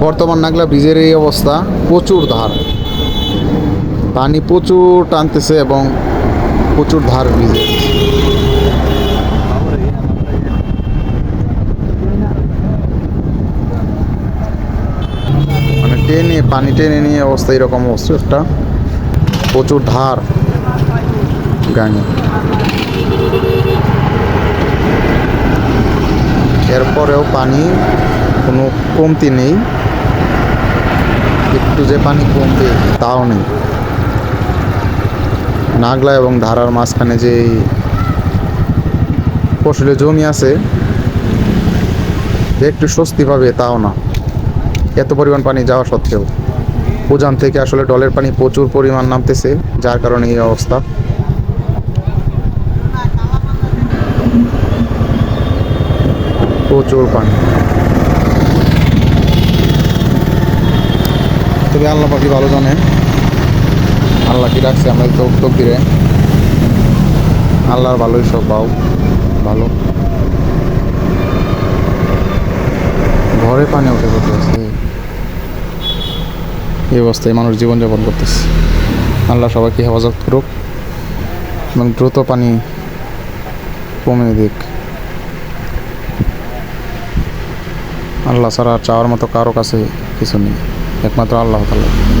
বর্তমান নাগলা ব্রিজের এই অবস্থা, প্রচুর ধার। পানি প্রচুর টানতেছে এবং প্রচুর ধার ব্রিজে। মানে টেনে, পানি টেনে নিয়ে অবস্থা এরকম অবস্থা। একটা প্রচুর ধার। গাঙে। এরপরেও পানি কমতি নেই। একটু যে পানি কমবে, তাও নেই। নাগলা এবং ধারার মাঝখানে যে ফসলের জমি আছে একটু স্বস্তি পাবে, তাও না। এত পরিমাণ পানি যাওয়া সত্ত্বেও। উজান থেকে আসলে ডলের পানি প্রচুর পরিমাণ নামতেছে, যার কারণে এই অবস্থা। প্রচুর পানি। তবে আল্লাহ পাখি ভালো জানে? আল্লাহ কি রাখছে? আমরা তো তকদিরে আল্লাহর ভালোই সব পাও, ভালো। ঘরে পানি উঠে পড়তেছে এই অবস্থায় মানুষ জীবনযাপন করতেছে। আল্লাহ সবাইকে হেফাজত করুক এবং দ্রুত পানি কমে দিক। আল্লাহ ছাড়া চাওয়ার মতো কারও কাছে কিছু নেই। একমাত্র আল্লাহ তাআলা।